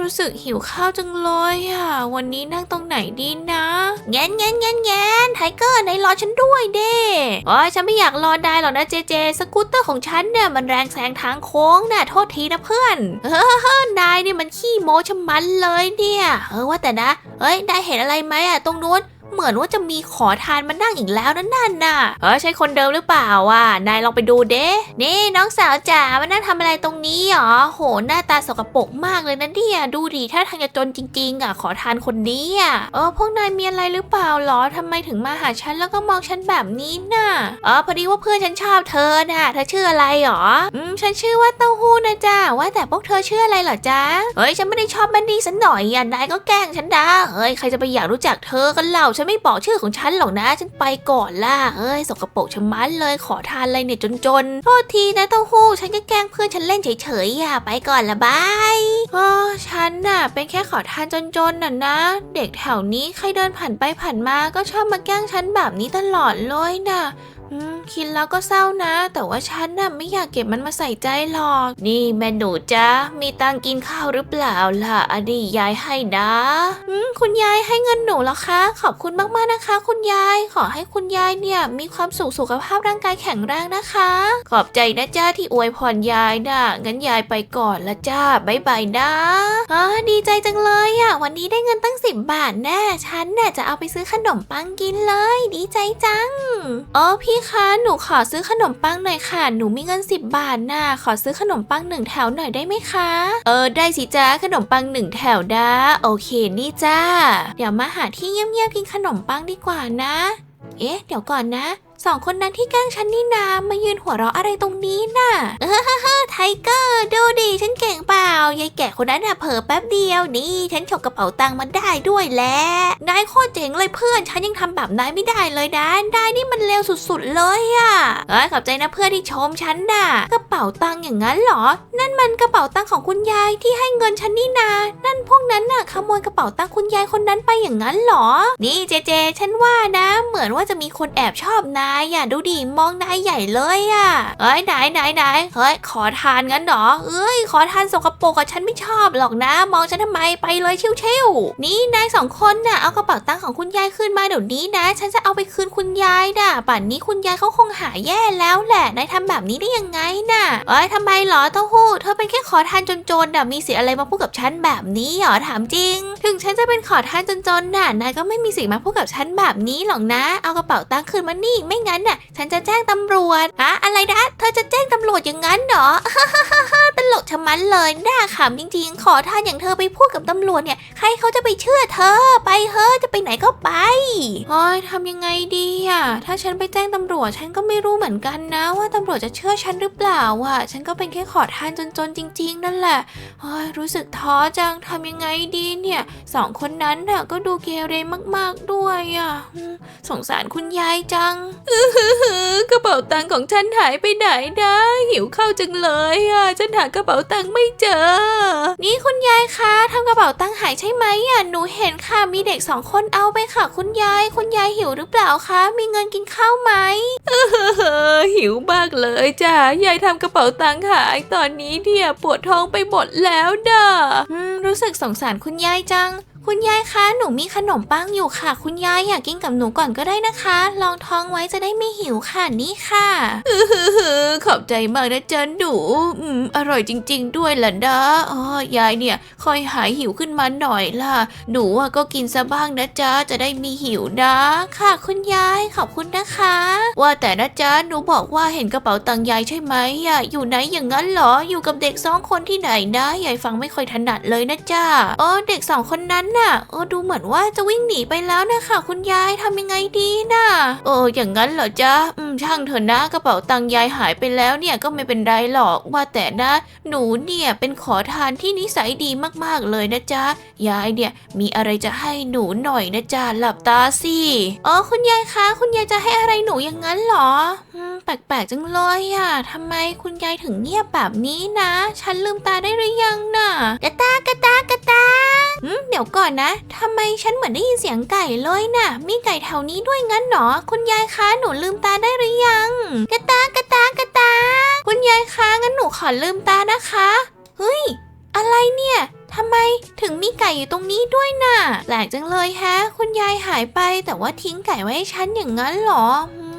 รู้สึกหิวข้าวจังเลยอะ วันนี้นั่งตรงไหนดีนะแงนแงนแงนแงนไทเกอร์ไหนรอฉันด้วยเด้โอ้ยฉันไม่อยากรอได้หรอกนะเจเจ สกูตเตอร์ของฉันเนี่ยมันแรงแซงทางโค้งน่ะโทษทีนะเพื่อนเออนายนี่มันขี้โม้ชะมันเลยเนี่ย เออว่าแต่นะ เอ้ยได้เห็นอะไรไหมอะตรงนู้น เหมือนว่าจะมีขอทานมานั่งอีกแล้วนั่นน่ะเออใช่คนเดิมหรือเปล่าอะนายลองไปดูเด้นี่น้องสาวจ๋ามานั่งทำอะไรตรงนี้หรอโหหน้าตาสกปรกมากเลยนะเนี่ยดูดิถ้าทางจะจนจริง ๆอะขอทานคนนี้อะเออพวกนายมีอะไรหรือเปล่าหรอทำไมถึงมาหาฉันแล้วก็มองฉันแบบนี้น่ะเออพอดีว่าเพื่อนฉันชอบเธอน่ะเธอชื่ออะไรหรออืมฉันชื่อว่าเต้าหู้นะจ๊ะว่าแต่พวกเธอชื่ออะไรเหรอจ๊ะเฮ้ยฉันไม่ได้ชอบแบนดี้สันหน่อยอะนายก็แกล้งฉันดาเฮ้ยใครจะไปอยากรู้จักเธอกันเล่าฉันไม่บอกชื่อของฉันหรอกนะ ฉันไปก่อนล่ะเฮ้ยสกปรกชะมัดเลยขอทานอะไรเนี่ยจนๆ โทษทีนะเต้าหู้ ฉันก็แกล้งเพื่อนฉันเล่นเฉยๆอะไปก่อนละบายเออฉันน่ะ เป็นแค่ขอทานจนๆน่ะนะ เด็กแถวนี้ใครเดินผ่านไปผ่านมาก็ชอบมาแกล้งฉันแบบนี้ตลอดเลยน่ะ คิดแล้วก็เศร้านะ แต่ว่าฉันน่ะไม่อยากเก็บมันมาใส่ใจหรอก นี่แม่หนูจ๊ะ มีตังค์กินข้าวหรือเปล่าล่ะอดียายให้นะอืมคุณยายให้เงินหนูเหรอคะ ขอบคุณมากๆนะคะ คุณยาย ขอให้คุณยายเนี่ยมีความสุขสุขภาพร่างกายแข็งแรงนะคะ ขอบใจนะจ้าที่อวยพรยายนะงั้นยายไปก่อนละจ้าบ๊ายบายนะอ๋อดีใจจังเลยอะวันนี้ได้เงินตั้งสิบบาทแน่ ฉันเนี่ยจะเอาไปซื้อขนมปังกินเลย ดีใจจังอ๋อพี่คะ หนูขอซื้อขนมปังหน่อยค่ะ หนูมีเงินสิบบาทน่ะ ขอซื้อขนมปังหนึ่งแถวหน่อยได้ไหมคะ เออ ได้สิจ้าขนมปังหนึ่งแถวด้าโอเค นี่จ้า เดี๋ยวมาหาที่เงียบๆกินขนมปังดีกว่านะ เอ๊ะ เดี๋ยวก่อนนะ สองคนนั้นที่แกล้งฉันนี่นามายืนหัวเราะอะไรตรงนี้น่ะเออไทเกอร์ดูดิฉันเก่งเปล่ายายแก่คนนั้นน่ะเผลอแป๊บเดียวนี่ฉันฉกกระเป๋าตังค์มาได้ด้วยแหละนายโคตรเจ๋งเลยเพื่อนฉันยังทำแบบนายไม่ได้เลยนะนายนี่มันเลวสุดๆเลยอะเอ้ยขอบใจนะเพื่อนที่ชมฉันน่ะกระเป๋าตังค์อย่างนั้นเหรอ นั่นมันกระเป๋าตังค์ของคุณยายที่ให้เงินฉันนี่นานั่นพวกนั้นน่ะขโมยกระเป๋าตังค์คุณยายคนนั้นไปอย่างนั้นเหรอ นี่เจเจ ฉันว่านะ เหมือนว่าจะมีคนแอบชอบนายายอะดูดิมองนายใหญ่เลยอะเอ้ยไหนไหนไหนเฮ้ยขอทานงั้นเหรอเอ้ยขอทานสกปรกอะฉันไม่ชอบหรอกนะ มองฉันทำไมไปเลยชิวๆนี่นายสองคนน่ะเอากระเป๋าตังค์ของคุณยายคืนมาเดี๋ยวนี้นะ ฉันจะเอาไปคืนคุณยายน่ะป่านนี้คุณยายเขาคงหาแย่แล้วแหละนายทำแบบนี้ได้ยังไงน่ะเอ้ยทำไมเหรอเต้าหู้เธอเป็นแค่ขอทานจนๆน่ะมีสิทธิ์อะไรมาพูดกับฉันแบบนี้เหรอถามจริง ถึงฉันจะเป็นขอทานจนๆน่ะนายก็ไม่มีสิทธิ์มาพูดกับฉันแบบนี้หรอกนะ เอากระเป๋าตังค์คืนมานี่ไม่งั้นน่ะ ฉันจะแจ้งตำรวจฮะอะไรนะเธอจะแจ้งตำรวจอย่างนั้นเหรอ ตลกชะมันเลยน่าขำจริงๆ ขอทานอย่างเธอไปพูดกับตำรวจเนี่ย ใครเขาจะไปเชื่อเธอ ไปเฮอะจะไปไหนก็ไปโอ้ยทำยังไงดีอะถ้าฉันไปแจ้งตำรวจฉันก็ไม่รู้เหมือนกันนะ ว่าตำรวจจะเชื่อฉันหรือเปล่าอะฉันก็เป็นแค่ขอทานจนๆจริง ๆ นั่นแหละโอ้ยรู้สึกท้อจังทำยังไงดีเนี่ยสองคนนั้นน่ะก็ดูเกเรมากๆด้วยอะสงสารคุณยายจังกระเป๋าตังค์ของฉันหายไปไหนนะ หิวข้าวจังเลยอะ ฉันหากระเป๋าตังค์ไม่เจอ นี่คุณยายคะทำกระเป๋าตังค์หายใช่ไหมอะ หนูเห็นค่ะมีเด็กสองคนเอาไปค่ะ คุณยาย คุณยายหิวหรือเปล่าคะ มีเงินกินข้าวไหมหิวมากเลยจ้ะ ยายทำกระเป๋าตังค์หายตอนนี้เนี่ยปวดท้องไปหมดแล้วด่ะอืมรู้สึกสงสารคุณยายจัง คุณยายคะ หนูมีขนมปังอยู่ค่ะ คุณยายอยากกินกับหนูก่อนก็ได้นะคะ ลองท้องไว้จะได้ไม่หิวค่ะนี่ค่ะขอบใจมากนะจ๊ะหนูอืมอร่อยจริง ๆ ด้วยล่ะนะอ๋อยายเนี่ยคอยหายหิวขึ้นมาหน่อยล่ะ หนูอะก็กินซะบ้างนะจ๊ะจะได้มีหิวนะ ค่ะ คุณยายขอบคุณนะคะ ว่าแต่นะจ๊ะหนูบอกว่าเห็นกระเป๋าตังค์ยายใช่ไหมอะอยู่ไหนอย่างนั้นเหรออยู่กับเด็กสองคนที่ไหนนะยายฟังไม่ค่อยถนัดเลยนะจ๊ะอ๋อเด็กสองคนนั้นน่ะเออดูเหมือนว่าจะวิ่งหนีไปแล้วนะคะคุณยายทำยังไงดีน่ะเอออย่างนั้นเหรอจ๊ะอืมช่างเถอะนะกระเป๋าตังค์ยายหายไปแล้วเนี่ยก็ไม่เป็นไรหรอกว่าแต่นะ หนูเนี่ยเป็นขอทานที่นิสัยดีมากๆเลยนะจ๊ะยายเนี่ยมีอะไรจะให้หนูหน่อยนะจ๊ะหลับตาสิอ๋อคุณยายคะ คุณยายจะให้อะไรหนูอย่างนั้นเหรออืมแปลกๆจังเลยอะทำไมคุณยายถึงเงียบแบบนี้นะ ฉันลืมตาได้หรือยังน่ะกระตากระตากระตาอืมเดี๋ยวก่อนนะทำไมฉันเหมือนได้ยินเสียงไก่เลยน่ะ มีไก่แถวนี้ด้วยงั้นเหรอคุณยายคะหนูลืมตาได้หรือยัง กระตากระตากระตา คุณยายคะงั้นหนูขอลืมตานะคะ เฮ้ย อะไรเนี่ยทำไมถึงมีไก่อยู่ตรงนี้ด้วยน่ะแปลกจังเลยแฮะ คุณยายหายไปแต่ว่าทิ้งไก่ไว้ให้ฉันอย่างนั้นเหรอ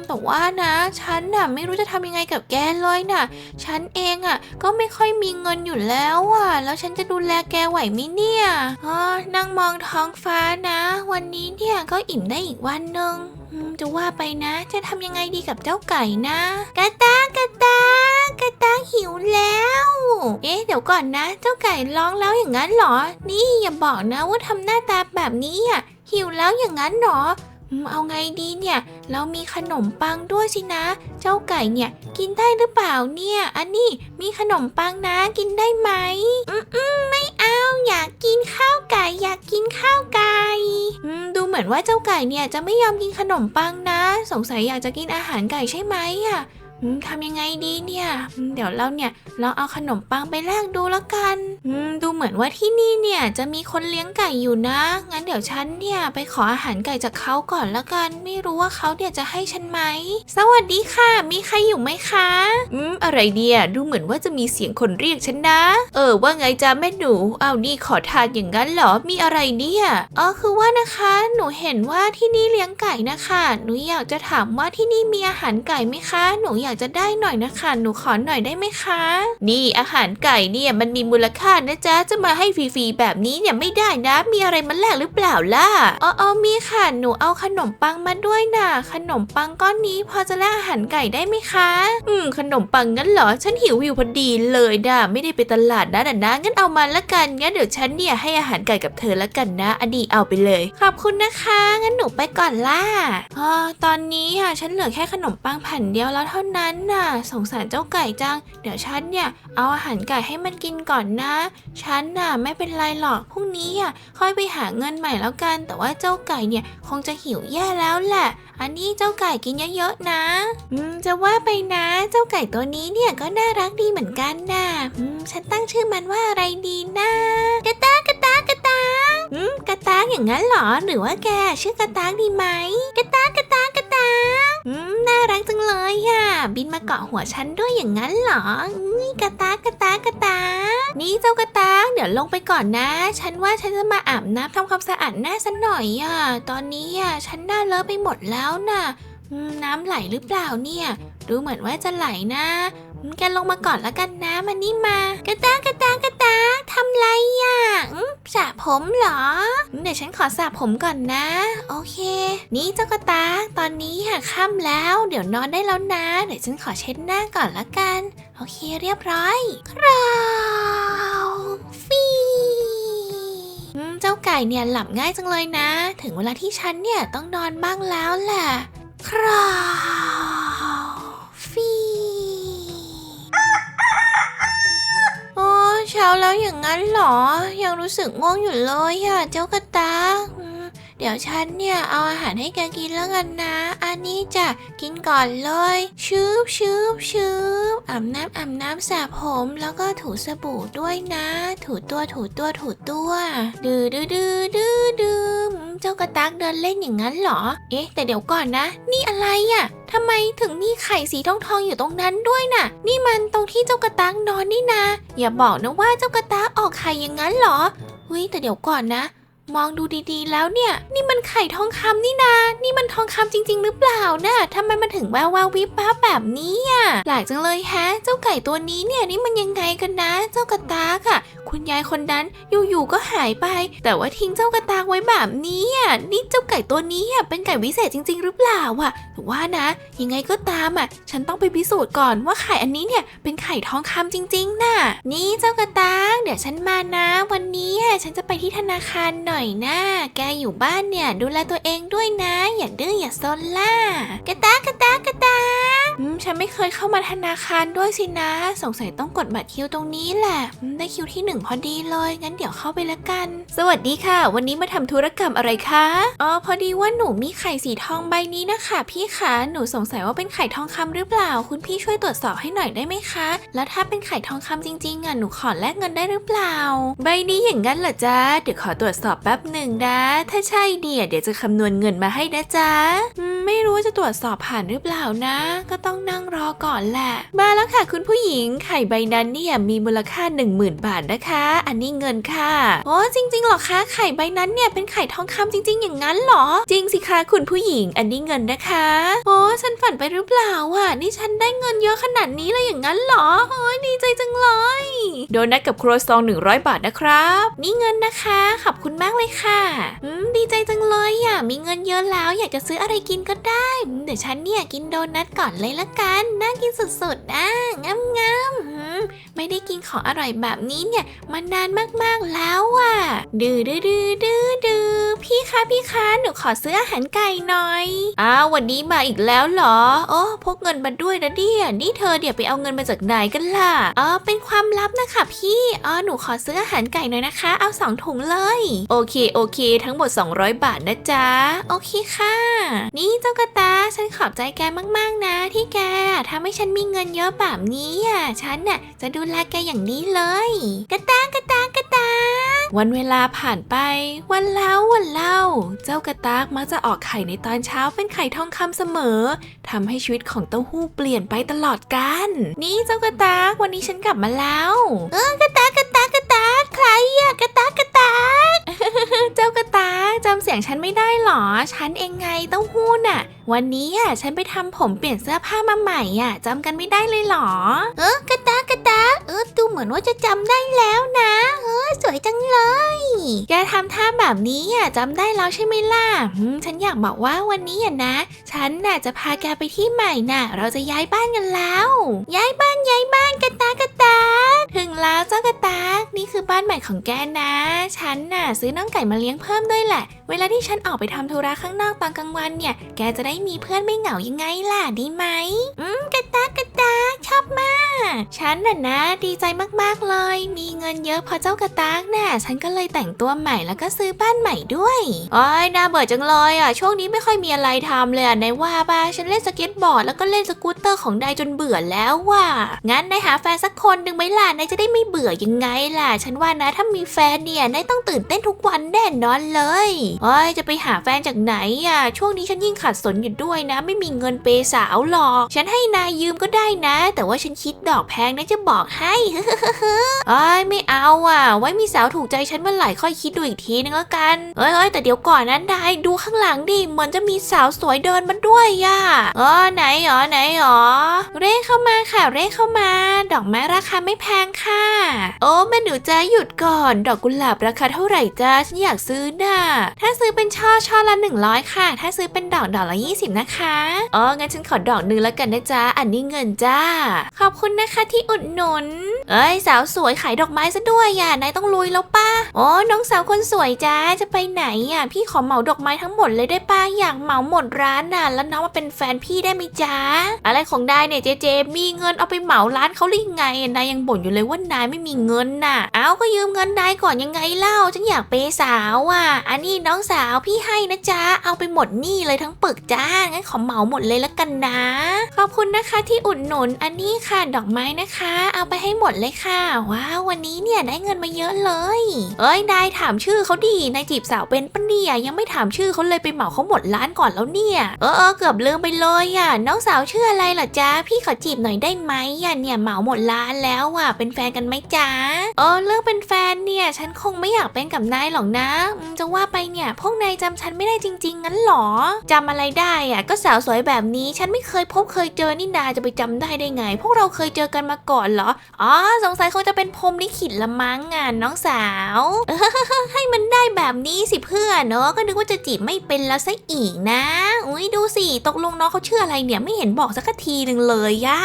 แต่ว่านะ ฉันน่ะไม่รู้จะทำยังไงกับแกเลยน่ะ ฉันเองอะก็ไม่ค่อยมีเงินอยู่แล้วอะ แล้วฉันจะดูแลแกไหวไหมเนี่ยอ๋อนั่งมองท้องฟ้านะ วันนี้เนี่ยก็อิ่มได้อีกวันหนึ่งจะว่าไปนะ จะทำยังไงดีกับเจ้าไก่นะ กระตากกระตากระตาหิวแล้ว เอ๊ะเดี๋ยวก่อนนะ เจ้าไก่ร้องแล้วอย่างนั้นเหรอ นี่อย่าบอกนะว่าทำหน้าตาแบบนี้อะหิวแล้วอย่างนั้นเหรอ เอาไงดีเนี่ย เรามีขนมปังด้วยสินะ เจ้าไก่เนี่ย กินได้หรือเปล่าเนี่ย อันนี้มีขนมปังนะกินได้ไหม อืมไม่เอา อยากกินข้าวไก่ อยากกินข้าวไก่อืมดูเหมือนว่าเจ้าไก่เนี่ยจะไม่ยอมกินขนมปังนะ สงสัยอยากจะกินอาหารไก่ใช่ไหมอะ อืมทำยังไงดีเนี่ยอืมเดี๋ยวเราเนี่ยลองเอาขนมปังไปแลกดูล้วกันอืมดูเหมือนว่าที่นี่เนี่ยจะมีคนเลี้ยงไก่อยู่นะ งั้นเดี๋ยวฉันเนี่ยไปขออาหารไก่จากเขาก่อนล้วกัน ไม่รู้ว่าเขาเนี่ยจะให้ฉันไหม สวัสดีค่ะ มีใครอยู่ไหมคะ อืมอะไรเนี่ยดูเหมือนว่าจะมีเสียงคนเรียกฉันนะ เออว่าไงจ้าแม่หนูอ้าวนี่ขอทานอย่างนั้นเหรอมีอะไรเนี่ยอ๋อคือว่านะคะ หนูเห็นว่าที่นี่เลี้ยงไก่นะคะ หนูอยากจะถามว่าที่นี่มีอาหารไก่ไหมคะ หนูอยากจะได้หน่อยนะคะหนูขอหน่อยได้ไหมคะ นี่อาหารไก่เนี่ยมันมีมูลค่านะจ๊ะจะมาให้ฟรีๆแบบนี้เนี่ยไม่ได้นะ มีอะไรมาแลกหรือเปล่าล่ะอ๋อออมีค่ะหนูเอาขนมปังมาด้วยนะขนมปังก้อนนี้พอจะแลกอาหารไก่ได้ไหมคะ อืมขนมปังงั้นเหรอฉันหิวอยู่พอดีเลยด่ะไม่ได้ไปตลาดนะน่ะนะงั้นเอามาละกันงั้นเดี๋ยวฉันเนี่ยให้อาหารไก่กับเธอละกันนะอดีเอาไปเลย ขอบคุณนะคะ งั้นหนูไปก่อนล่ะอ๋อตอนนี้อะฉันเหลือแค่ขนมปังแผ่นเดียวแล้วเท่านั้นน่ะ สงสารเจ้าไก่จัง เดี๋ยวฉันเนี่ย เอาอาหารไก่ให้มันกินก่อนนะ ฉันน่ะไม่เป็นไรหรอก พรุ่งนี้อะค่อยไปหาเงินใหม่แล้วกัน แต่ว่าเจ้าไก่เนี่ยคงจะหิวแย่แล้วแหละ อันนี้เจ้าไก่กินเยอะๆนะ อืม จะว่าไปนะ เจ้าไก่ตัวนี้เนี่ยก็น่ารักดีเหมือนกันนะอืม ฉันตั้งชื่อมันว่าอะไรดีนะกระตากกระตากกระตาอืม กระตากอย่างนั้นเหรอ หรือว่าแกชื่อกระตากดีไหม กระตากกระตากกระตาอืม น่ารักจังเลยอะบินมาเกาะหัวฉันด้วยอย่างนั้นเหรออุ้ยกระตากกระตากกระตา นี่เจ้ากระตาเดี๋ยวลงไปก่อนนะ ฉันว่าฉันจะมาอาบน้ำทำความสะอาดหน้าสันหน่อยอะ ตอนนี้อะฉันหน้าเลอะไปหมดแล้วน่ะ น้ำไหลหรือเปล่าเนี่ย ดูเหมือนว่าจะไหลนะ แกลงมาก่อนแล้วกันนะมันนี่มากระตากกระตากกระตาทำไรอะอืมสระผมเหรอ เดี๋ยวฉันขอสระผมก่อนนะ โอเค นี่เจ้ากระตาตอนนี้ค่ะค่ำแล้ว เดี๋ยวนอนได้แล้วนะ เดี๋ยวฉันขอเช็ดหน้าก่อนละกัน โอเคเรียบร้อย คราวฟีเจ้าไก่เนี่ยหลับง่ายจังเลยนะ ถึงเวลาที่ฉันเนี่ยต้องนอนบ้างแล้วแหละ คราวฟีโอ้เช้าแล้ว อย่างนั้นเหรอ ยังรู้สึกง่วงอยู่เลยอะเจ้ากระตาง เดี๋ยวฉันเนี่ยเอาอาหารให้แกกินแล้วกันนะ อันนี้จะกินก่อนเลยชืบชืบชืบอาบน้ำอาบน้ำสระผมแล้วก็ถูสบู่ด้วยนะ ถูตัวถูตัวถูตัว ดื้อดื้อดื้อดื้อดื้อเจ้ากระตากเดินเล่นอย่างนั้นเหรอ เอ๊ะ แต่เดี๋ยวก่อนนะ นี่อะไรอะ่ะทำไมถึงมีไข่สีทองทองๆอยู่ตรงนั้นด้วยน่ะ นี่มันตรงที่เจ้ากระตากนอนนี่นะ อย่าบอกนะว่าเจ้ากระตากออกไข่อย่างนั้นเหรอเฮ้ยแต่เดี๋ยวก่อนนะ มองดูดีๆ แล้วเนี่ย นี่มันไข่ทองคำนี่นานี่มันทองคำจริง ๆ หรือเปล่านะ่ะทำไมมันถึงแวววาววิบวับแบบนี้อะแปลกจังเลยแฮะ เจ้าไก่ตัวนี้เนี่ยนี่มันยังไงกันนะ เจ้ากระตากอะ คุณยายคนนั้นอยู่ๆก็หายไป แต่ว่าทิ้งเจ้ากระตากไว้แบบนี้อะนี่เจ้าไก่ตัวนี้อะเป็นไก่วิเศษจริง ๆ หรือเปล่าอะหรือว่านะ ยังไงก็ตามอะ ฉันต้องไปพิสูจน์ก่อนว่าไข่อันนี้เนี่ยเป็นไข่ทองคำจริง ๆน่ะ นี่เจ้ากระตากเดี๋ยวฉันมานะ วันนี้อะฉันจะไปที่ธนาคารหน่อยนะแกอยู่บ้านเนี่ย ดูแลตัวเองด้วยนะ อย่าดื้ออย่าซนล่ะกระตากกระตากกระตากอืมฉันไม่เคยเข้ามาธนาคารด้วยสินะ สงสัยต้องกดบัตรคิวตรงนี้แหละ ได้คิวที่หนึ่งพอดีเลย งั้นเดี๋ยวเข้าไปละกัน สวัสดีค่ะ วันนี้มาทำธุรกรรมอะไรคะ อ๋อ พอดีว่าหนูมีไข่สีทองใบนี้นะคะ พี่คะ หนูสงสัยว่าเป็นไข่ทองคำหรือเปล่า คุณพี่ช่วยตรวจสอบให้หน่อยได้ไหมคะ แล้วถ้าเป็นไข่ทองคำจริงๆอะ หนูขอแลกเงินได้หรือเปล่า ใบนี้อย่างนั้นเหรอจ๊ะ เดี๋ยวขอตรวจสอบแป๊บหนึ่งนะ ถ้าใช่เนี่ยเดี๋ยวจะคำนวณเงินมาให้นะจ๊ะอืมไม่รู้ว่าจะตรวจสอบผ่านหรือเปล่านะ ก็ต้องนั่งรอก่อนแหละ มาแล้วค่ะ คุณผู้หญิง ไข่ใบนั้นเนี่ยมีมูลค่า 10,000 บาทนะคะอันนี้เงินค่ะ โอ้จริงๆหรอคะไข่ใบนั้นเนี่ยเป็นไข่ทองคำจริง ๆ อย่างนั้นเหรอ จริงสิคะคุณผู้หญิง อันนี้เงินนะคะ โอ้ฉันฝันไปหรือเปล่าอะนี่ฉันได้เงินเยอะขนาดนี้เลยอย่างนั้นเหรอโอ้ยดีใจจังเลย โดนัทกับครัวซอง 100 บาทนะครับ นี่เงินนะคะขอบคุณมากเลยค่ะอืมดีใจจังเลยอะมีเงินเยอะแล้ว อยากจะซื้ออะไรกินก็ได้เดี๋ยวฉันเนี่ยกินโดนัทก่อนเลยละกันน่ากินสุดๆนะงามงามๆอืม ไม่ได้กินของอร่อยแบบนี้เนี่ยมานานมากๆแล้วอะ ดื้อดื้อดื้อดื้อดื้อพี่คะพี่คะหนูขอซื้ออาหารไก่หน่อย อ้าววันนี้มาอีกแล้วเหรอ โอ้พกเงินมาด้วยนะเดียนี่เธอเดี๋ยวไปเอาเงินมาจากไหนกันล่ะอ๋อเป็นความลับนะคะพี่อ๋อหนูขอซื้ออาหารไก่หน่อยนะคะ เอาสองถุงเลย โอเคโอเค ทั้งหมด 200 บาทนะจ๊ะโอเคค่ะ นี่เจ้ากระตาฉันขอบใจแกมากๆนะ ที่แกทำให้ฉันมีเงินเยอะแบบนี้อะฉันน่ะจะดูแลแกอย่างนี้เลย กระตังกระตังกระตังวันเวลาผ่านไป วันเล่าวันเล่า เจ้ากระตากมักจะออกไข่ในตอนเช้าเป็นไข่ทองคำเสมอทำให้ชีวิตของเต้าหู้เปลี่ยนไปตลอดกัน นี่เจ้ากระตากวันนี้ฉันกลับมาแล้ว เออกระตากกระตากกระตากใครอะกระตากกระตาก เจ้ากระตากจำเสียงฉันไม่ได้หรอ ฉันเองไงเต้าหู้น่ะ วันนี้อะฉันไปทำผมเปลี่ยนเสื้อผ้ามาใหม่อะจำกันไม่ได้เลยหรอ เออกระตากกระตากเออดูเหมือนว่าจะจำได้แล้วนะเออสวยจังเลย แกทำท่าแบบนี้อะจำได้แล้วใช่ไหมล่ะหืมฉันอยากบอกว่าวันนี้อะนะ ฉันน่ะจะพาแกไปที่ใหม่น่ะ เราจะย้ายบ้านกันแล้ว ย้ายบ้านย้ายบ้านกระตากกระตาก ถึงแล้วเจ้ากระตากนี่คือบ้านใหม่ของแกนะ ฉันน่ะซื้อน้องไก่มาเลี้ยงเพิ่มด้วยแหละ เวลาที่ฉันออกไปทำธุระข้างนอกตอนกลางวันเนี่ย แกจะได้มีเพื่อนไม่เหงายังไงล่ะดีไหม อืมกระตากกระตากชอบมาก ฉันน่ะนะดีใจมากๆเลย มีเงินเยอะพอเจ้ากระตากน่ะ ฉันก็เลยแต่งตัวใหม่แล้วก็ซื้อบ้านใหม่ด้วยอ้ยน่าเบื่อจังเลยอะ ช่วงนี้ไม่ค่อยมีอะไรทำเลยอะนายว่าป่ะฉันเล่นสเก็ตบอร์ดแล้วก็เล่นสกูตเตอร์ของนายจนเบื่อแล้วว่ะ งั้นนายหาแฟนสักคนหนึ่งไหมล่ะนายจะได้ไม่เบื่อยังไงล่ะ ฉันว่านะถ้ามีแฟนเนี่ยนายต้องตื่นเต้นทุกวันแน่นอนเลยโอ้ยจะไปหาแฟนจากไหนอะ ช่วงนี้ฉันยิ่งขัดสนอยู่ด้วยนะ ไม่มีเงินเปย์สาวหรอก ฉันให้นายยืมก็ได้นะ แต่ว่าฉันคิดดอกแพงนะจะบอกให้เอ้ยไม่เอาอะ ไว้มีสาวถูกใจฉันเมื่อไหร่ค่อยคิดดูอีกทีนึงแล้วกันเอ้ยเอ้ยแต่เดี๋ยวก่อนนั้นนายดูข้างหลังดิเหมือนจะมีสาวสวยเดินมาด้วยอะเออไหนหรอไหนหรอเร่เข้ามาค่ะเร่เข้ามา ดอกไม้ราคาไม่แพงค่ะ โอ้แม่หนูจ้าหยุดก่อน ดอกกุหลาบราคาเท่าไหร่จ้าฉันอยากซื้อน่ะ ถ้าซื้อเป็นช่อช่อละ 100 ค่ะ ถ้าซื้อเป็นดอกดอกละ 20 นะคะอ๋องั้นฉันขอดอกหนึงแล้วกันนะจ๊ะอันนี้เงินจ้า ขอบคุณนะคะที่อุดหนุน เอ้ยสาวสวยขายดอกไม้ซะด้วยอะนายต้องลุยแล้วป้าโอ้น้องสาวคนสวยจ้าจะไปไหนอะพี่ขอเหมาดอกไม้ทั้งหมดเลยได้ป้าอยากเหมาหมดร้านน่ะแล้วน้องมาเป็นแฟนพี่ได้ไหมจ้าอะไรของนายเนี่ยเจเจมีเงินเอาไปเหมาร้านเขาหรือไงนายยังบ่นอยู่เลยว่านายไม่มีเงินน่ะ เอาก็ยืมเงินนายก่อนยังไงเล่า ฉันอยากเปสาวอะ อันนี้น้องสาวพี่ให้นะจ๊ะ เอาไปหมดหนี่เลยทั้งปึกจ้า งั้นขอเหมาหมดเลยละกันนะ ขอบคุณนะคะที่อุดหนุน อันนี้ค่ะดอกไม้นะคะ เอาไปให้หมดเลยค่ะ ว้าววันนี้เนี่ยได้เงินมาเยอะเลย เอ้ยนายถามชื่อเขาดีนายจีบสาวเป็นปะเนี่ยยังไม่ถามชื่อเขาเลยไปเหมาเขาหมดร้านก่อนแล้วเนี่ย เออเออเกือบลืมไปเลยอะ น้องสาวชื่ออะไรเหรอจ๊ะ พี่ขอจีบหน่อยได้ไหมอะเนี่ยเหมาหมดร้านแล้วอะเป็นแฟนกันไหมจ๊ะเออเลือกเป็นแฟนเนี่ยฉันคงไม่อยากเป็นกับนายหรอกนะจะว่าไปเนี่ยพวกนายจำฉันไม่ได้จริง ๆ งั้นหรอจำอะไรได้อะก็สาวสวยแบบนี้ ฉันไม่เคยพบเคยเจอนี่นาจะไปจำได้ได้ไง พวกเราเคยเจอกันมาก่อนเหรออ๋อสงสัยคงจะเป็นพรมลิขิตละมั้งงานน้องสาวให้มันได้แบบนี้สิเพื่อนเนอะก็นึกว่าจะจีบไม่เป็นแล้วซะอีกนะ อุ้ยดูสิตกลงน้องเขาเชื่ออะไรเนี่ยไม่เห็นบอกสักทีหนึ่งเลยย่า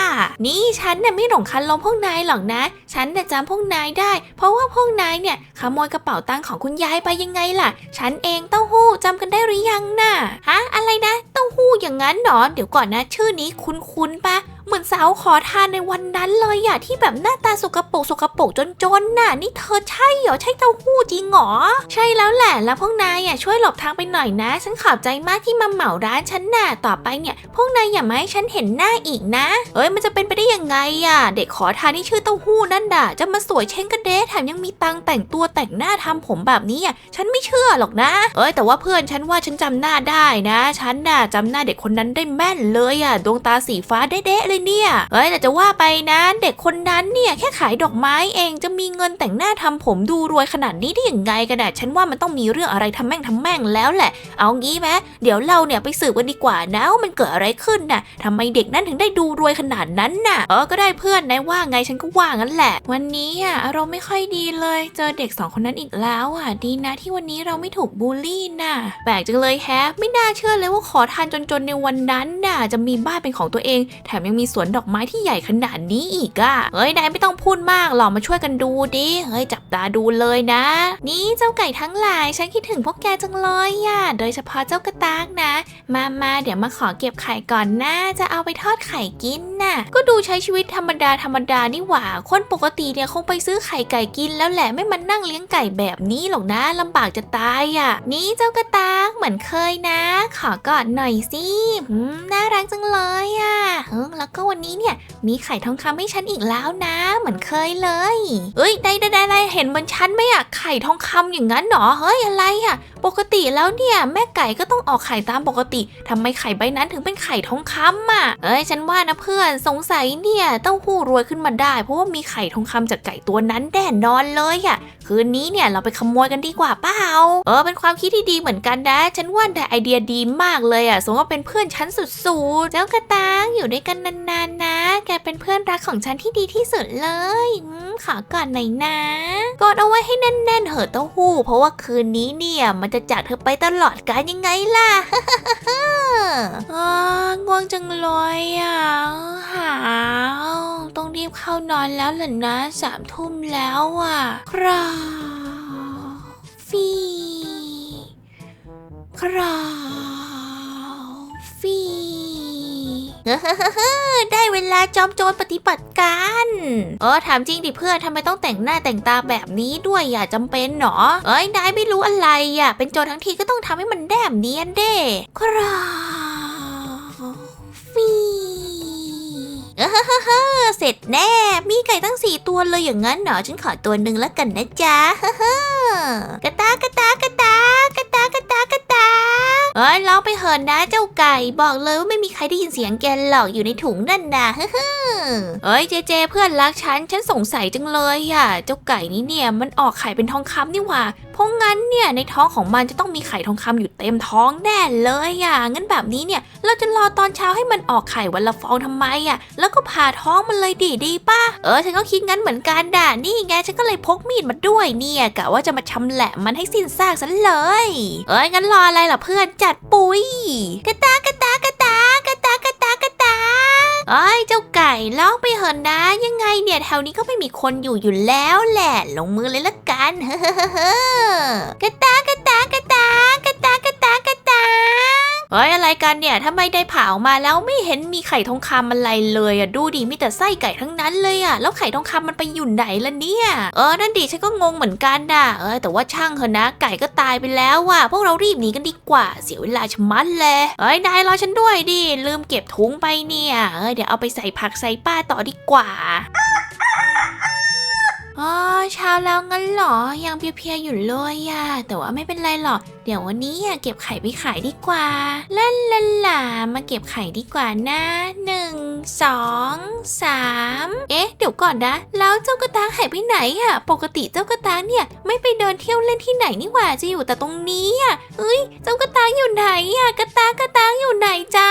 นี่ฉันเนี่ยไม่หลงคันลมพวกนายหรอกนะฉันเนี่ยจำพวกนายได้ เพราะว่าพวกนายเนี่ยขโมยกระเป๋าตังค์ของคุณยายไปยังไงล่ะ ฉันเองเต้าหู้จำกันได้หรือยังน่ะฮะอะไรนะเต้าหู้อย่างนั้นเหรอเดี๋ยวก่อนนะ ชื่อนี้คุ้นๆปะ เหมือนสาวขอทานในวันนั้นเลยอะที่แบบหน้าตาสกปรกสกปรกจนๆน่ะ นี่เธอใช่เหรอใช่เต้าหู้จริงเหรอใช่แล้วแหละแล้วพวกนายอะช่วยหลบทางไปหน่อยนะ ฉันขอบใจมากที่มาเหมาร้านฉันน่ะต่อไปเนี่ย พวกนายอย่ามาให้ฉันเห็นหน้าอีกนะเอ้ยมันจะเป็นไปได้ยังไงอะเด็กขอทานที่ชื่อเต้าหู้นั่นด่ะจะมาสวยเช่งกระเดะแถมยังมีตังแต่งตัวแต่งหน้าทำผมแบบนี้อะฉันไม่เชื่อหรอกนะ เอ้ยแต่ว่าเพื่อนฉันว่าฉันจำหน้าได้นะ ฉันน่ะจำหน้าเด็กคนนั้นได้แม่นเลยอะดวงตาสีฟ้าเด๊ะเลยเนี่ยเอ้ยแต่จะว่าไปนะเด็กคนนั้นเนี่ยแค่ขายดอกไม้เองจะมีเงินแต่งหน้าทำผมดูรวยขนาดนี้ได้ยังไงกันอะฉันว่ามันต้องมีเรื่องอะไรทำแม่งทำแม่งแล้วแหละ เอางี้ไหมเดี๋ยวเราเนี่ยไปสืบกันดีกว่านะว่ามันเกิดอะไรขึ้นน่ะทำไมเด็กนั้นถึงได้ดูรวยขนาดนั้นน่ะเออก็ได้เพื่อนนายว่าไงฉันก็ว่างั้นแหละ วันนี้อะอารมณ์ไม่ค่อยดีเลย เจอเด็กสองคนนั้นอีกแล้วอะดีนะที่วันนี้เราไม่ถูกบูลลี่น่ะแปลกจังเลยแฮะไม่น่าเชื่อเลยว่าขอทานจนๆในวันนั้นน่ะจะมีบ้านเป็นของตัวเอง แถมยังมีสวนดอกไม้ที่ใหญ่ขนาดนี้อีกอะเฮ้ยนายไม่ต้องพูดมากหรอกมาช่วยกันดูดิเฮ้ยจับตาดูเลยนะ นี่เจ้าไก่ทั้งหลาย ฉันคิดถึงพวกแกจังเลยอะโดยเฉพาะเจ้ากระตากนะ มามาเดี๋ยวมาขอเก็บไข่ก่อนนะจะเอาไปทอดไข่กินน่ะ ก็ดูใช้ชีวิตธรรมดาธรรมดานี่หว่า คนปกติเนี่ยคงไปซื้อไข่ไก่กินแล้วแหละไม่มานั่งเลี้ยงไก่แบบนี้หรอกนะลำบากจะตายอะ นี่เจ้ากระตากเหมือนเคยนะ ขอกอดหน่อยสิอืมน่ารักจังเลยอะเออแล้วก็วันนี้เนี่ยมีไข่ทองคำให้ฉันอีกแล้วนะ เหมือนเคยเลย เอ้ยได้ได้ได้เห็นบนฉันไหมอะไข่ทองคำอย่างนั้นเหรอเฮ้ยอะไรอะปกติแล้วเนี่ยแม่ไก่ก็ต้องออกไข่ตามปกติทำไมไข่ใบนั้นถึงเป็นไข่ทองคำอะเอ้ยฉันว่านะเพื่อนสงสัยเนี่ยเต้าหู้รวยขึ้นมาได้ เพราะว่ามีไข่ทองคำจากไก่ตัวนั้นแน่นอนเลยอะคืนนี้เนี่ยเราไปขโมยกันดีกว่าเปล่าเออเป็นความคิดที่ดีเหมือนกันนะ ฉันว่าได้ไอเดียดีมากเลยอะสมว่าเป็นเพื่อนฉันสุดๆเจ้ากระตากอยู่ด้วยกันนานๆนะ แกเป็นเพื่อนรักของฉันที่ดีที่สุดเลยอืมขอกอดหน่อยนะกอดเอาไว้ให้แน่นๆเหอะเต้าหู้ เพราะว่าคืนนี้เนี่ยมันจะจากเธอไปตลอดกาลยังไงล่ะอ่าง่วงจังเลยอะหาวต้องรีบเข้านอนแล้วล่ะนะสามทุ่มแล้วอะ คราฟีคราฟี ได้เวลาจอมโจรปฏิบัติการเออถามจริงดิเพื่อนทำไมต้องแต่งหน้าแต่งตาแบบนี้ด้วยอย่าจำเป็นหรอเอ้ยนายไม่รู้อะไรอะ เป็นโจรทั้งทีก็ต้องทำให้มันแดมเนียนเด้คราฟีเออเสร็จแน่ มีไก่ตั้งสี่ตัวเลยอย่างนั้นเหรอฉันขอตัวหนึ่งแล้วกันนะจ๊ะกระตากระตากระตากระตากระตากระตา เอ้ยร้องไปเหินนะเจ้าไก่บอกเลยว่าไม่มีใครได้ยินเสียงแกหรอกอยู่ในถุงนั่นนะเอ้ยเจเจเพื่อนรักฉันฉันสงสัยจังเลยอะ เจ้าไก่นี้เนี่ยมันออกไข่เป็นทองคำนี่หว่า เพราะงั้นเนี่ยในท้องของมันจะต้องมีไข่ทองคำอยู่เต็มท้องแน่เลยอะงั้นแบบนี้เนี่ยเราจะรอตอนเช้าให้มันออกไข่วันละฟองทำไมอะแล้วก็ผ่าท้องมันเลยดีดีป่ะเออฉันก็คิดงั้นเหมือนกันด่านี่ไงฉันก็เลยพกมีดมาด้วยเนี่ยกะว่าจะมาชำแหละมันให้สิ้นซากซะเลย เอ้ยงั้นรออะไรล่ะเพื่อนจัดปุ๋ยกระตากระตากระตากระตากระตากระตาเอ้ยเจ้าไก่เล่าไปเหินนะ ยังไงเนี่ยแถวนี้ก็ไม่มีคนอยู่อยู่แล้วแหละลงมือเลยละ กันเฮ้อกระตากระตากระตากระตากระตากระตาเฮ้ยอะไรกันเนี่ยทำไมได้เผามาแล้วไม่เห็นมีไข่ทองคำอะไรเลยอะดูดิมีแต่ไส้ไก่ทั้งนั้นเลยอะแล้วไข่ทองคำมันไปอยู่ไหนล่ะเนี่ย เออนั่นดิฉันก็งงเหมือนกันนะเออแต่ว่าช่างเถอะนะ ไก่ก็ตายไปแล้วว่ะพวกเรารีบหนีกันดีกว่า เสียเวลาชะมัดเลยเอ้ยนายรอฉันด้วยดิลืมเก็บถุงไปเนี่ยเออเดี๋ยวเอาไปใส่ผักใส่ป้าต่อดีกว่าอ๋อเช้า แล้วงั้นเหรอ ยังเพียๆอยู่เลยอะแต่ว่าไม่เป็นไรหรอก เดี๋ยววันนี้อะเก็บไข่ไปขายดีกว่าลาลาลามาเก็บไข่ดีกว่านะหนึ่งสองสามเอ๊ะ เดี๋ยวก่อนนะ แล้วเจ้ากระตางหายไปไหนอะปกติเจ้ากระตางเนี่ยไม่ไปเดินเที่ยวเล่นที่ไหนนี่หว่าจะอยู่แต่ตรงนี้อะเอ้ย เจ้ากระตางอยู่ไหนอะกระตางกระตางอยู่ไหนจ๊ะ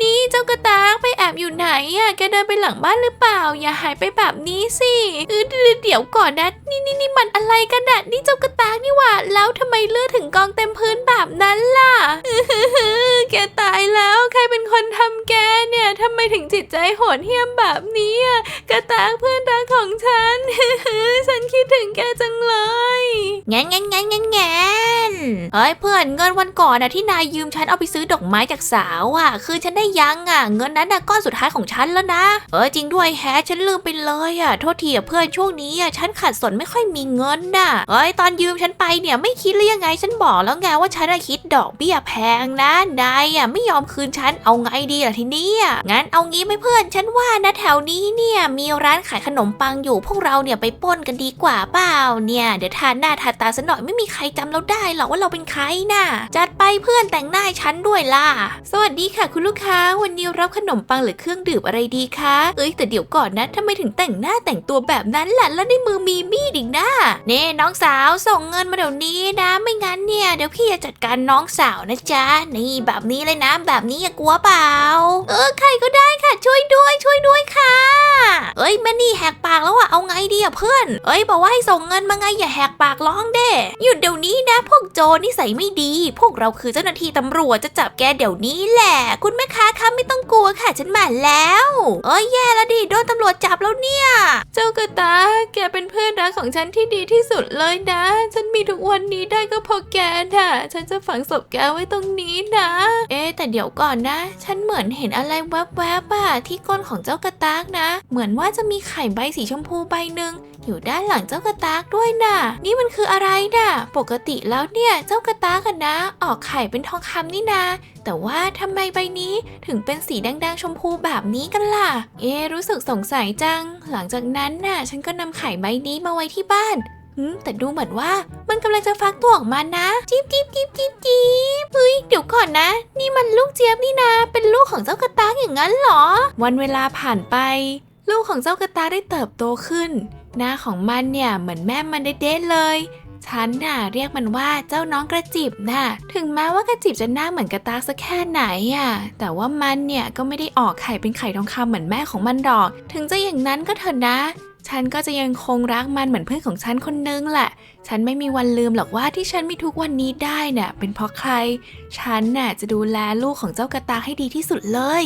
นี่เจ้ากระตางไปแอบอยู่ไหนอะแกเดินไปหลังบ้านหรือเปล่า อย่าหายไปแบบนี้สิเออเดี๋ยวก่อนนะนี่นี่นี่มันอะไรกันอะนี่เจ้ากระตางนี่หว่า แล้วทำไมเลือดถึงกองเต็มพื้นแบบนั้นล่ะแกตายแล้วใครเป็นคนทำแกเนี่ยทำไมถึงจิตใจโหดเหี้ยมแบบนี้อะกระตางเพื่อนรักของฉัน ฉันคิดถึงแกจังเลยงั้นงั้นงั้นงั้นงั้นเฮ้ยเพื่อนเงินวันก่อนนะที่นายยืมฉันเอาไปซื้อดอกไม้จากสาวอะ คือฉันได้ยังอะ เงินนั้นน่ะก้อนสุดท้ายของฉันแล้วนะ เออจริงด้วยแฮะฉันลืมไปเลยอะโทษทีอะเพื่อนช่วงนี้อะฉันขาดสนไม่ค่อยมีเงินน่ะเอ้ยตอนยืมฉันไปเนี่ยไม่คิดหรือยังไงฉันบอกแล้วไงว่าฉันอะคิดดอกเบี้ยแพงนะนายอะไม่ยอมคืนฉันเอาไงดีล่ะทีนี้งั้นเอางี้ไหมเพื่อนฉันว่านะแถวนี้เนี่ยมีร้านขายขนมปังอยู่พวกเราเนี่ยไปป้นกันดีกว่าเปล่าเนี่ยเดี๋ยวทานหน้าทาตาซะหน่อยไม่มีใครจำเราได้หรอกว่าเราเป็นใครน่ะจัดไปเพื่อนแต่งหน้าฉันด้วยล่ะ สวัสดีค่ะ คุณลูกค้า วันนี้รับขนมปังหรือเครื่องดื่มอะไรดีคะเอ้ยแต่เดี๋ยวก่อนนะทำไมถึงแต่งหน้าแต่งตัวแบบนั้นล่ะแล้วในมือมีมีดอีกนะนี่น้องสาวส่งเงินมาเดี๋ยวนี้นะ ไม่งั้นเนี่ยเดี๋ยวพี่จะจัดการน้องสาวนะจ๊ะนี่แบบนี้เลยนะ แบบนี้อย่ากลัวเปล่า เออใครก็ได้ค่ะ ช่วยด้วย ช่วยด้วยค่ะ เอ้ยแม่นี่แหกปากแล้วอะเอาไงดีอะเพื่อน เอ้ยบอกว่าให้ส่งเงินมาไงอย่าแหกปากร้องเด้หยุดเดี๋ยวนี้นะพวกโจรนิสัยไม่ดี พวกเราคือเจ้าหน้าที่ตำรวจจะจับแกเดี๋ยวนี้แหละ คุณแม่ค้าคะไม่ต้องกลัวค่ะฉันมาแล้ว เอ้ยแย่แล้วดิโดนตำรวจจับแล้วเนี่ย เจ้ากระตาแกเป็นเพื่อนรักของฉันที่ดีที่สุดเลยนะ ฉันมีทุกวันนี้ได้ก็เพราะแกน่ะ ฉันจะฝังศพแกไว้ตรงนี้นะ เอ๊แต่เดี๋ยวก่อนนะ ฉันเหมือนเห็นอะไรแวบๆอะที่ก้นของเจ้ากระตากนะ เหมือนว่าจะมีไข่ใบสีชมพูใบหนึ่ง อยู่ด้านหลังเจ้ากระตากด้วยน่ะ นี่มันคืออะไรน่ะ ปกติแล้วเนี่ยเจ้ากระตากกันนะ ออกไข่เป็นทองคำนี่นาแต่ว่าทำไมใบนี้ถึงเป็นสีแดงๆชมพูแบบนี้กันล่ะ เอ๊รู้สึกสงสัยจัง หลังจากนั้นน่ะ ฉันก็นำไข่ใบนี้มาไว้ที่บ้านแต่ดูเหมือนว่ามันกำลังจะฟักตัวออกมานะจิ๊บจิ๊บจิ๊บจิ๊บจิ๊บเฮ้ยเดี๋ยวก่อนนะ นี่มันลูกเจี๊ยบนี่นะ เป็นลูกของเจ้ากระตากอย่างนั้นเหรอ วันเวลาผ่านไป ลูกของเจ้ากระตากได้เติบโตขึ้น หน้าของมันเนี่ยเหมือนแม่มันเด็ดเลยฉันน่ะเรียกมันว่าเจ้าน้องกระจิบน่ะ ถึงแม้ว่ากระจิบจะหน้าเหมือนกระตากสักแค่ไหนอะ แต่ว่ามันเนี่ยก็ไม่ได้ออกไข่เป็นไข่ทองคำเหมือนแม่ของมันดอก ถึงจะอย่างนั้นก็เถอะนะ ฉันก็จะยังคงรักมันเหมือนเพื่อนของฉันคนนึงแหละ ฉันไม่มีวันลืมหรอกว่าที่ฉันมีทุกวันนี้ได้น่ะ เป็นเพราะใคร ฉันน่ะจะดูแลลูกของเจ้ากระตากให้ดีที่สุดเลย